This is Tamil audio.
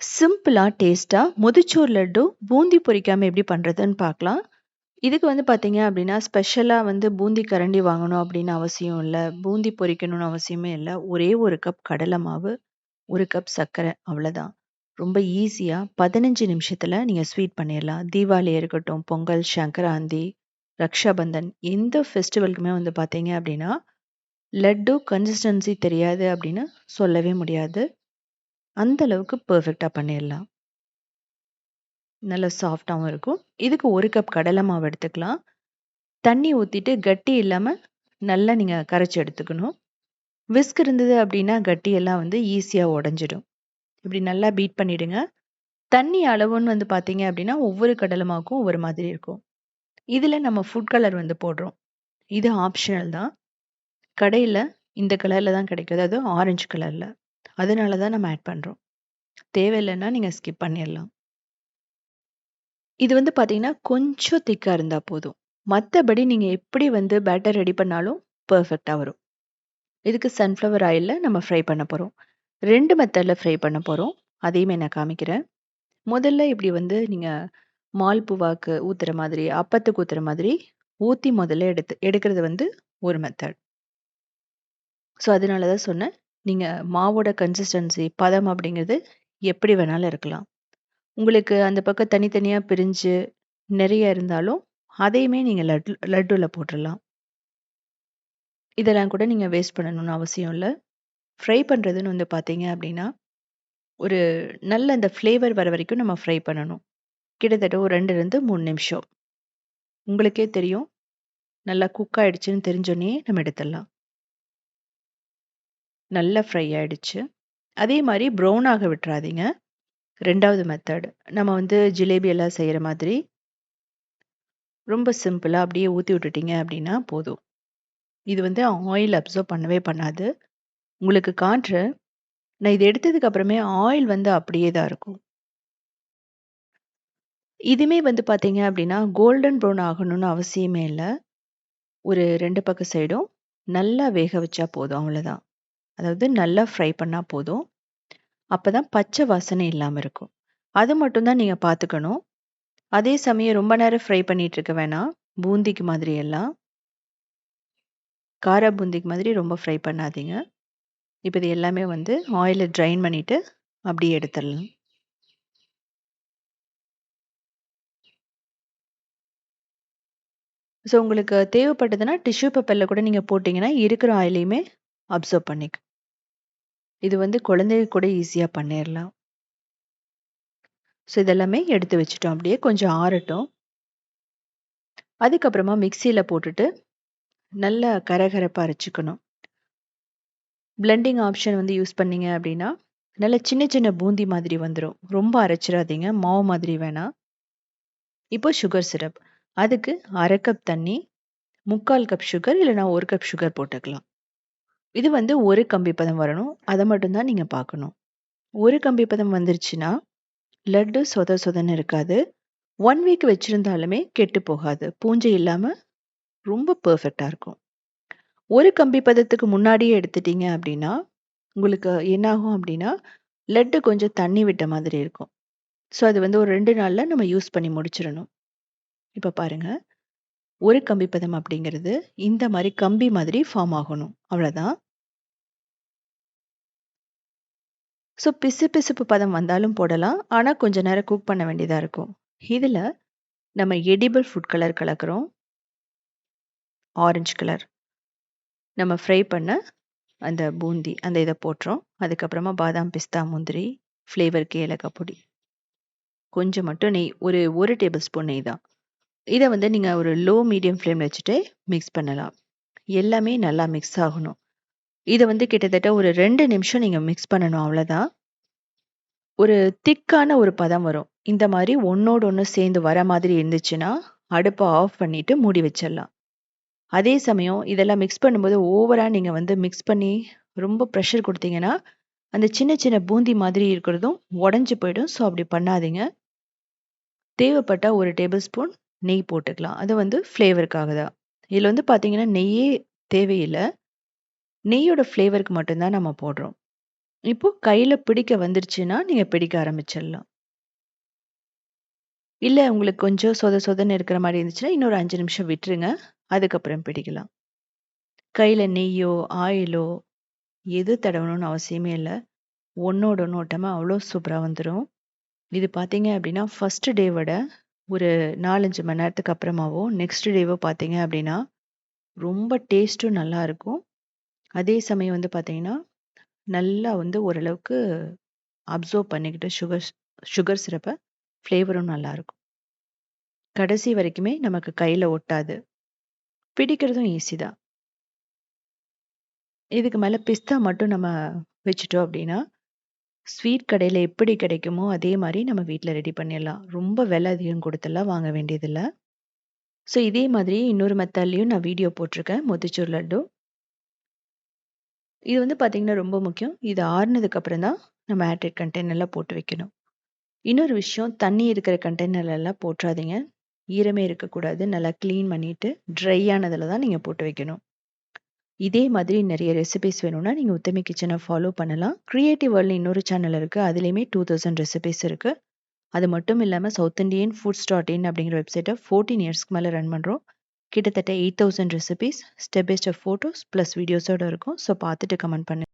சிம்பிளாக டேஸ்ட்டாக முதிச்சோறு லட்டு பூந்தி பொரிக்காமல் எப்படி பண்ணுறதுன்னு பார்க்கலாம். இதுக்கு வந்து பார்த்தீங்க அப்படின்னா, ஸ்பெஷலாக வந்து பூந்தி கரண்டி வாங்கணும் அப்படின்னு அவசியம் இல்லை பூந்தி பொரிக்கணும்னு அவசியமே இல்லை ஒரே ஒரு கப் கடலை மாவு, ஒரு கப் சர்க்கரை அவ்வளோதான். ரொம்ப ஈஸியாக பதினஞ்சு நிமிஷத்தில் நீங்கள் ஸ்வீட் பண்ணிடலாம் தீபாவளி இருக்கட்டும், பொங்கல், சங்கராந்தி, ரக்ஷாபந்தன் எந்த ஃபெஸ்டிவலுக்குமே வந்து பார்த்தீங்க அப்படின்னா, லட்டு கன்சிஸ்டன்சி தெரியாது அப்படின்னு சொல்லவே முடியாது. அந்த அளவுக்கு பெர்ஃபெக்ட்டா பண்ணிடலாம் நல்ல சாஃப்ட்டாவும் இருக்கும். இதுக்கு 1 கப் கடலை மாவு எடுத்துக்கலாம். தண்ணி ஊத்திட்டு கட்டி இல்லாம நல்லா நீங்க கரைச்சு எடுத்துக்கணும். விஸ்க் இருந்தது அப்படின்னா கட்டியெல்லாம் வந்து ஈஸியா உடைஞ்சிடும். இப்படி நல்லா பீட் பண்ணிடுங்க. தண்ணி அளவுன்னு வந்து பார்த்தீங்க அப்படின்னா, ஒவ்வொரு கடலை மாவுக்கும் ஒவ்வொரு மாதிரி இருக்கும். இதுல நம்ம ஃபுட் கலர் வந்து போடுறோம். இது ஆப்ஷனல் தான். கடையில இந்த கலர்ல தான் கிடைக்கும். அதாவது ஆரஞ்சு கலர்ல. அதனால தான் நம்ம ஆட் பண்றோம். தேவையில்லன்னா நீங்க ஸ்கிப் பண்ணிடலாம் இது வந்து பார்த்தீங்கன்னா, கொஞ்சம் திக்கா இருந்தா போதும். மத்தபடி நீங்க எப்படி வந்து பேட்டர் ரெடி பண்ணாலும் பெர்ஃபெக்ட்டா வரும். இதுக்கு சன்ஃப்ளவர் ஆயில்ல நம்ம ஃப்ரை பண்ண போறோம். 2 மெத்தட்ல ஃப்ரை பண்ண போறோம். அதையுமே நான் காமிக்கிறேன். முதல்ல இப்படி வந்து நீங்க மால்புவாக்கு ஊத்துற மாதிரி, அப்பத்துக்கு ஊத்துற மாதிரி ஊற்றி முதல்ல எடுத்து எடுக்கிறது வந்து ஒரு மெத்தட். ஸோ அதனால தான் சொன்னேன். நீங்க மாவோட கன்சிஸ்டன்சி, பதம் அப்படிங்கிறது எப்படி வேணாலும் இருக்கலாம். உங்களுக்கு அந்த பக்கம் தனித்தனியா பிரிஞ்சு நெறைய இருந்தாலும், அதையுமே நீங்க லட்டு லட்டுல போட்டுறலாம். இதெல்லாம் கூட நீங்க வேஸ்ட் பண்ணணும்னு அவசியம் இல்ல. ஃப்ரை பண்றதுன்னு வந்து பார்த்தீங்க அப்படின்னா, ஒரு நல்ல அந்த ஃப்ளேவர் வர வரைக்கும் நம்ம ஃப்ரை பண்ணணும். கிட்டத்தட்ட ஒரு 2லிருந்து 3 நிமிஷம். உங்களுக்கே தெரியும். நல்லா குக் ஆயிடுச்சுன்னு தெரிஞ்சோனயே நம்ம எடுத்துடலாம். நல்லா ஃப்ரை ஆயிடுச்சு. அதே மாரி ப்ரௌன் ஆக விட்டுறாதீங்க. 2வது மெத்தட். நம்ம வந்து ஜிலேபி எல்லாம் செய்ற மாதிரி ரொம்ப சிம்பிளா அப்படியே ஊத்தி விட்டுட்டீங்க அப்படின்னா போதும். இது வந்து ஆயில் அப்சர்வ் பண்ணவே பண்ணாது. உங்களுக்கு காட்டுறேன். நான் இத எடுத்ததுக்கு அப்புறமே ஆயில் வந்து அப்படியே தான் இருக்கும். இதுவுமே வந்து பார்த்தீங்க அப்படின்னா, கோல்டன் ப்ரவுன் ஆகணும்னு அவசியமே இல்ல. ஒரு 2 பக்க சைடும் நல்லா வேக வச்சா போதும் அவ்வளோதான். அதாவது நல்லா ஃப்ரை பண்ணால் போதும். அப்போ தான் பச்சை வாசனை இல்லாமல் இருக்கும். அது மட்டும் தான் பார்த்துக்கணும். அதே சமயம் ரொம்ப நேரம் ஃப்ரை பண்ணிகிட்டு இருக்க வேணாம். பூந்திக்கு மாதிரி எல்லாம். கார பூந்திக்கு மாதிரி ரொம்ப ஃப்ரை பண்ணாதீங்க. இப்போ இது எல்லாமே வந்து ஆயிலை ட்ரைன் பண்ணிவிட்டு அப்படியே எடுத்துடலாம். ஸோ உங்களுக்கு தேவைப்பட்டதுன்னா, டிஷ்யூ பேப்பரில் கூட நீங்கள் போட்டிங்கன்னா இருக்கிற ஆயிலையுமே அப்சர்வ் பண்ணிக்கும். இது வந்து குழந்தைங்க கூட ஈஸியாக பண்ணிடலாம் ஸோ இதெல்லாமே எடுத்து வச்சுட்டோம் அப்படியே. கொஞ்சம் ஆறட்டும். அதுக்கப்புறமா மிக்சியில் போட்டுட்டு, நல்லா கரகரப்பாக அரைச்சிக்கணும் பிளெண்டிங் ஆப்ஷன் வந்து யூஸ் பண்ணீங்க அப்படின்னா, நல்ல சின்ன சின்ன பூந்தி மாதிரி வந்துடும் ரொம்ப அரைச்சிடாதீங்க மாவு மாதிரி வேணாம். இப்போ சுகர் சிரப். அதுக்கு அரை கப் தண்ணி, 3/4 கப் சுகர் இல்லைனா ஒரு கப் சுகர் போட்டுக்கலாம். இது வந்து ஒரு கம்பி பதம் வரணும். அதை மட்டும்தான் நீங்கள் பார்க்கணும். ஒரு கம்பி பதம் வந்துருச்சுன்னா, லட்டு சொத சொதன்னு இருக்காது. ஒன் வீக் வச்சுருந்தாலுமே கெட்டு போகாது. பூஞ்சை இல்லாமல் ரொம்ப பர்ஃபெக்டாக இருக்கும். ஒரு கம்பி பதத்துக்கு முன்னாடியே எடுத்துட்டீங்க அப்படின்னா, உங்களுக்கு என்னாகும் அப்படின்னா, லட்டு கொஞ்சம் தண்ணி விட்ட மாதிரி இருக்கும். ஸோ அது வந்து ஒரு ரெண்டு நாளில் நம்ம யூஸ் பண்ணி முடிச்சிடணும் இப்போ பாருங்கள் ஒரு கம்பி பதம் அப்படிங்கிறது இந்த மாதிரி கம்பி மாதிரி ஃபார்ம் ஆகணும். அவ்வளோதான் ஸோ பிசுபிசுப்பு பதம் வந்தாலும் போடலாம். ஆனா கொஞ்ச நேரம் குக் பண்ண வேண்டியதா இருக்கும். இதுல நம்ம எடிபிள் ஃபுட் கலர் கலக்கிறோம் ஆரஞ்சு கலர். நம்ம ஃப்ரை பண்ண அந்த பூந்தி, அந்த இதை போட்டுறோம். அதுக்கப்புறமா பாதாம், பிஸ்தா, முந்திரி, ஃப்ளேவருக்கு ஏலக்காய் பொடி. கொஞ்சம் மட்டும் நெய். ஒரு ஒரு டேபிள் ஸ்பூன் நெய் தான். இத வந்து நீங்க ஒரு லோ மீடியம் ஃப்ளேம்ல வச்சுட்டு மிக்ஸ் பண்ணலாம். எல்லாமே நல்லா மிக்ஸ் ஆகணும். இத வந்து கிட்டத்தட்ட ஒரு 2 நிமிஷம் நீங்க மிக்ஸ் பண்ணணும் அவ்வளதான். ஒரு திக்கான ஒரு பதம் வரும். இந்த மாரி ஒண்ணோடு ஒண்ணு சேர்ந்து வர மாதிரி இருந்துச்சுன்னா, அடுப்ப ஆஃப் பண்ணிட்டு மூடி வச்சிடலாம். அதே சமயம் இதெல்லாம் மிக்ஸ் பண்ணும்போது ஓவரா நீங்க வந்து மிக்ஸ் பண்ணி ரொம்ப பிரஷர் குடுத்தீங்கன்னா, அந்த சின்ன சின்ன பூந்தி மாதிரி இருக்கிறதும் உடைஞ்சு போயிடும். ஸோ அப்படி பண்ணாதீங்க. தேவைப்பட்டா 1 டேபிள் ஸ்பூன் நெய் போட்டுக்கலாம். அது வந்து ஃப்ளேவருக்காக தான். இதுல வந்து பார்த்தீங்கன்னா, நெய்யே தேவையில்ல. நெய்யோட ஃப்ளேவருக்கு மட்டும் தான் நம்ம போடுறோம். இப்போ கையில பிடிக்க வந்துருச்சுன்னா, நீங்க பிடிக்க ஆரம்பிச்சிடலாம். இல்ல உங்களுக்கு கொஞ்சம் சொத சொதன்னு இருக்கிற மாரி இருந்துச்சுன்னா, இன்னொரு 5 நிமிஷம் விட்டுருங்க. அதுக்கப்புறம் பிடிக்கலாம். கையில நெய்யோ, ஆயிலோ எது தடவணும்னு அவசியமே இல்ல. ஒண்ணோட ஒண்ணு ஒட்டாம அவ்ளோ சூப்பரா வந்துரும். இது பார்த்தீங்க அப்படின்னா ஃபர்ஸ்ட் டே விட ஒரு 4, 5 மணி நேரத்துக்கு அப்புறமாவோ, நெக்ஸ்ட் டேவோ பார்த்தீங்க அப்படின்னா ரொம்ப டேஸ்ட்டும் நல்லாருக்கும். அதே சமயம் வந்து பார்த்தீங்கன்னா, நல்லா வந்து ஓரளவுக்கு அப்சர்வ் பண்ணிக்கிட்டு சுகர் சுகர் சிரப்ப ஃப்ளேவரும் நல்லாருக்கும். கடைசி வரைக்குமே நமக்கு கையில ஒட்டாது. பிடிக்கிறதும் ஈஸி தான். இதுக்கு மேல பிஸ்தா மட்டும் நம்ம வச்சுட்டோம் அப்படின்னா ஸ்வீட் கடையில எப்படி கிடைக்குமோ, அதே மாரி நம்ம வீட்ல ரெடி பண்ணிடலாம். ரொம்ப விலை அதிகம் குடுத்துலாம் வாங்க வேண்டியதில்ல. ஸோ இதே மாதிரி இன்னொரு மெத்தட்லயும் நான் வீடியோ போட்டிருக்கேன். மொத்திச்சூர் லட்டு. இது வந்து பார்த்தீங்கன்னா ரொம்ப முக்கியம். இது ஆறுனதுக்கு அப்புறம் தான் நம்ம ஏர்டைட் கண்டெய்னர்லாம் போட்டு வைக்கணும். இன்னொரு விஷயம் தண்ணி இருக்கிற கண்டெய்னர்லலாம் போட்டுறாதீங்க ஈரமே இருக்கக்கூடாது. நல்லா கிளீன் பண்ணிட்டு, ட்ரை ஆனதுல தான் நீங்க போட்டு வைக்கணும். இதே மாதிரி நிறைய ரெசிபிஸ் வேணும்னா, நீங்கள் உத்தமி கிச்சனை ஃபாலோ பண்ணலாம். கிரியேட்டிவ் வேர்ல்டு இன்னொரு சேனல் இருக்குது அதுலேயுமே டூ தௌசண்ட் ரெசிபீஸ் இருக்குது அது மட்டும் இல்லாமல் South Indian foods dot in அப்படிங்கிற வெப்சைட்டை ஃபோர்டீன் இயர்ஸ்க்கு மேலே ரன் பண்ணுறோம் கிட்டத்தட்ட 8000 recipes, step by step photos plus வீடியோஸோட இருக்கும். ஸோ பார்த்துட்டு கமெண்ட் பண்ணு